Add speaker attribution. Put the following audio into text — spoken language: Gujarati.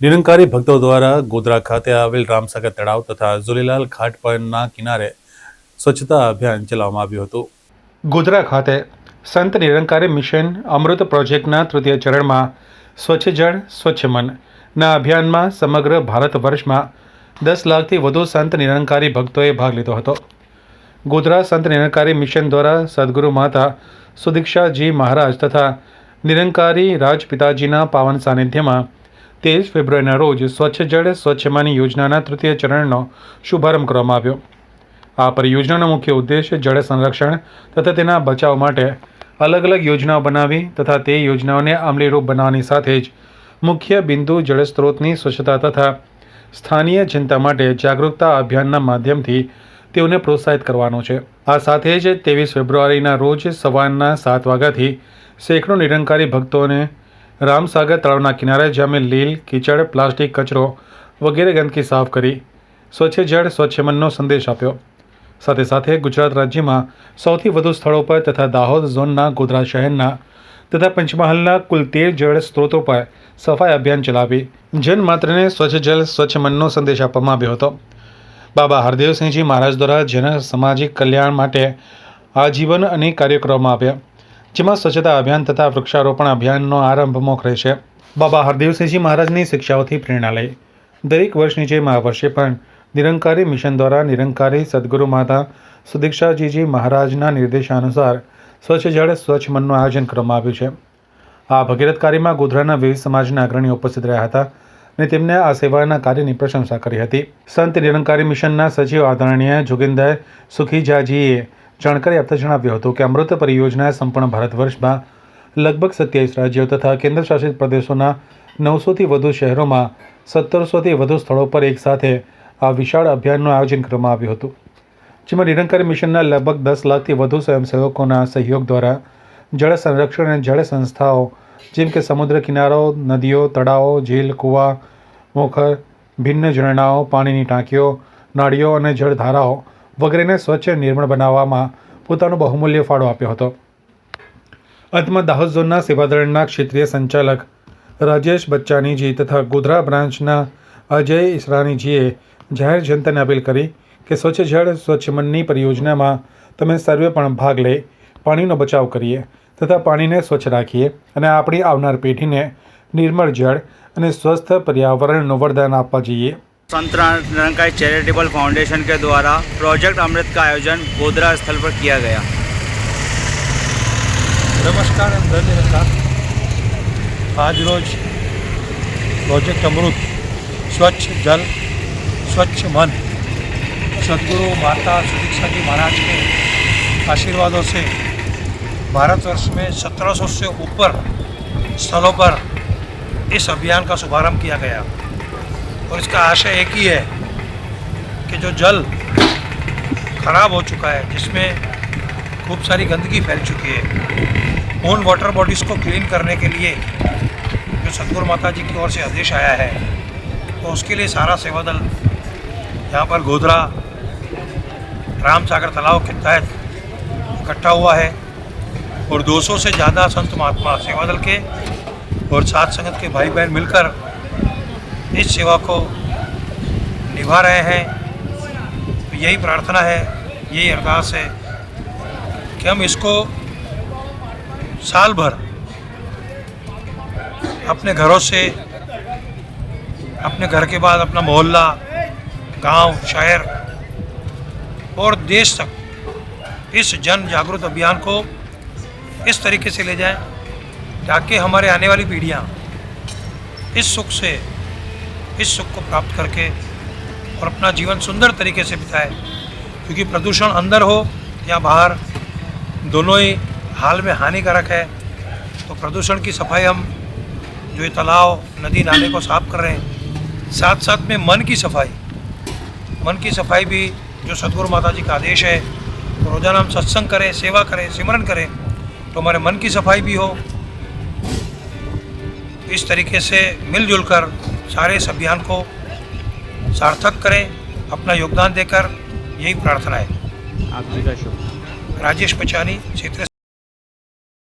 Speaker 1: નિરંકારી ભક્તો દ્વારા ગોધરા ખાતે આવેલ રામસાગર તળાવ તથા ઝુલેલાલ ઘાટ પરના કિનારે સ્વચ્છતા અભિયાન ચલાવવામાં આવ્યું હતું. ગોધરા ખાતે સંત નિરંકારી મિશન અમૃત પ્રોજેક્ટના તૃતીય ચરણમાં સ્વચ્છ જળ, સ્વચ્છ મન ના અભિયાનમાં સમગ્ર ભારત વર્ષમાં દસ લાખથી વધુ સંત નિરંકારી ભક્તોએ ભાગ લીધો હતો. ગોધરા સંત નિરંકારી મિશન દ્વારા સદગુરુ માતા સુદીક્ષાજી મહારાજ તથા નિરંકારી રાજપિતાજીના પાવન સાનિધ્યમાં ત્રેવીસ ફેબ્રુઆરીના રોજ સ્વચ્છ જળ, સ્વચ્છ માની યોજનાના તૃતીય ચરણનો શુભારંભ કરવામાં આવ્યો. આ પરિયોજનાનો મુખ્ય ઉદ્દેશ જળ સંરક્ષણ તથા તેના બચાવ માટે અલગ અલગ યોજનાઓ બનાવી તથા તે યોજનાઓને અમલીરૂપ બનાવવાની સાથે જ મુખ્ય બિંદુ જળ સ્ત્રોતની સ્વચ્છતા તથા સ્થાનીય ચિંતા માટે જાગૃતતા અભિયાનના માધ્યમથી તેઓને પ્રોત્સાહિત કરવાનો છે. આ સાથે જ ત્રેવીસ ફેબ્રુઆરીના રોજ સવારના સાત વાગ્યાથી સેંકડો નિરંકારી ભક્તોને રામસાગર તળાવના કિનારે જામેલ લીલ, કીચડ, પ્લાસ્ટિક કચરો વગેરે ગંદકી સાફ કરી સ્વચ્છ જળ, સ્વચ્છ મનનો સંદેશ આપ્યો. સાથે સાથે ગુજરાત રાજ્યમાં સૌથી વધુ સ્થળો પર તથા દાહોદ ઝોનના ગોધરા શહેરના તથા પંચમહાલના કુલ તેર જળ સ્ત્રોતો પર સફાઈ અભિયાન ચલાવી જનમાત્રને સ્વચ્છ જળ, સ્વચ્છ મનનો સંદેશ આપવામાં આવ્યો હતો. બાબા હરદેવસિંહજી મહારાજ દ્વારા જન સામાજિક કલ્યાણ માટે આજીવન અનેક કાર્યો કરવામાં આવ્યા. જેમાં સ્વચ્છતા અભિયાન તથા વૃક્ષારોપણ અભિયાનનો આરંભ મોખરે છે. બાબા હરદેવસિંહજી મહારાજની શિક્ષાઓથી પ્રેરણા લઈ. દરેક વર્ષની જેમ આ વર્ષે પણ નિરંકારી મિશન દ્વારા નિરંકારી સદગુરુ માતા સુદીક્ષાજીજી મહારાજના નિર્દેશાનુસાર સ્વચ્છ જળ, સ્વચ્છ મનનું આયોજન કરવામાં આવ્યું છે. આ ભગીરથ કાર્યમાં ગોધરાના વિવિધ સમાજના અગ્રણીઓ ઉપસ્થિત રહ્યા હતા અને તેમને આ સેવાના કાર્યની પ્રશંસા કરી હતી. સંત નિરંકારી મિશનના સચિવ આદરણીય જોગિંદર સુખીજાજીએ જાણકારી આપતા જણાવ્યું હતું કે અમૃત પરિયોજના સંપૂર્ણ ભારત વર્ષમાં લગભગ સત્યાવીસ રાજ્યો તથા કેન્દ્રશાસિત પ્રદેશોના નવસોથી વધુ શહેરોમાં સત્તરસોથી વધુ સ્થળો પર એકસાથે આ વિશાળ અભિયાનનું આયોજન કરવામાં આવ્યું હતું, જેમાં નિરંકારી મિશનના લગભગ દસ લાખથી વધુ સ્વયંસેવકોના સહયોગ દ્વારા જળ સંરક્ષણ અને જળ સંસ્થાઓ, જેમ કે સમુદ્ર કિનારો, નદીઓ, તળાવો, ઝીલ, કૂવા, મોખર, ભિન્ન ઝરણાઓ, પાણીની ટાંકીઓ, નાળીઓ અને જળધારાઓ વગેરેને સ્વચ્છ નિર્મળ બનાવવામાં પોતાનો બહુમૂલ્ય ફાળો આપ્યો હતો. અંતમાં દાહોદ ઝોનના સેવાદળના ક્ષેત્રીય સંચાલક રાજેશ બચ્ચાનીજી તથા ગોધરા બ્રાન્ચના અજય ઈસરાનીજીએ જાહેર જનતાને અપીલ કરી કે સ્વચ્છ જળ, સ્વચ્છ મનની પરિયોજનામાં તમે સર્વે પણ ભાગ લઈ પાણીનો બચાવ કરીએ તથા પાણીને સ્વચ્છ રાખીએ અને આપણી આવનાર પેઢીને નિર્મળ જળ અને સ્વસ્થ પર્યાવરણનું વરદાન આપવા જઈએ.
Speaker 2: संत निरंकारी चैरिटेबल फाउंडेशन के द्वारा प्रोजेक्ट अमृत का आयोजन गोदरा स्थल पर किया गया।
Speaker 3: नमस्कार आज रोज प्रोजेक्ट अमृत, स्वच्छ जल, स्वच्छ मन, सदगुरु माता सुदीक्षा जी महाराज के आशीर्वादों से भारतवर्ष में 1700 से ऊपर स्थलों पर इस अभियान का शुभारंभ किया गया। और इसका आशय एक ही है कि जो जल खराब हो चुका है, जिसमें खूब सारी गंदगी फैल चुकी है उन वाटर बॉडीज़ को क्लीन करने के लिए जो सदगुरु माता जी की ओर से आदेश आया है तो उसके लिए सारा सेवा दल यहाँ पर गोधरा राम सागर तालाब के तहत इकट्ठा हुआ है और 200 से ज़्यादा संत महात्मा सेवा दल के और सात संगत के भाई बहन मिलकर इस सेवा को निभा रहे हैं। तो यही प्रार्थना है, यही अरदास है कि हम इसको साल भर अपने घरों से, अपने घर के बाद अपना मोहल्ला, गाँव, शहर और देश तक इस जन जागरूक अभियान को इस तरीके से ले जाएँ ताकि हमारे आने वाली पीढ़ियाँ इस सुख से इस सुख को प्राप्त करके और अपना जीवन सुंदर तरीके से बिताए। क्योंकि प्रदूषण अंदर हो या बाहर, दोनों ही हाल में हानिकारक है तो प्रदूषण की सफ़ाई हम जो ये तालाब, नदी, नाले को साफ़ कर रहे हैं साथ साथ में मन की सफ़ाई। मन की सफ़ाई भी जो सदगुरु माता जी का आदेश है तो रोज़ाना हम सत्संग करें, सेवा करें, सिमरन करें तो हमारे मन की सफ़ाई भी हो। इस तरीके से मिलजुल कर सारे इस अभियान को सार्थक करें अपना योगदान देकर यही प्रार्थना है
Speaker 2: आप जी का शुभ
Speaker 3: राजेश पचानी क्षेत्र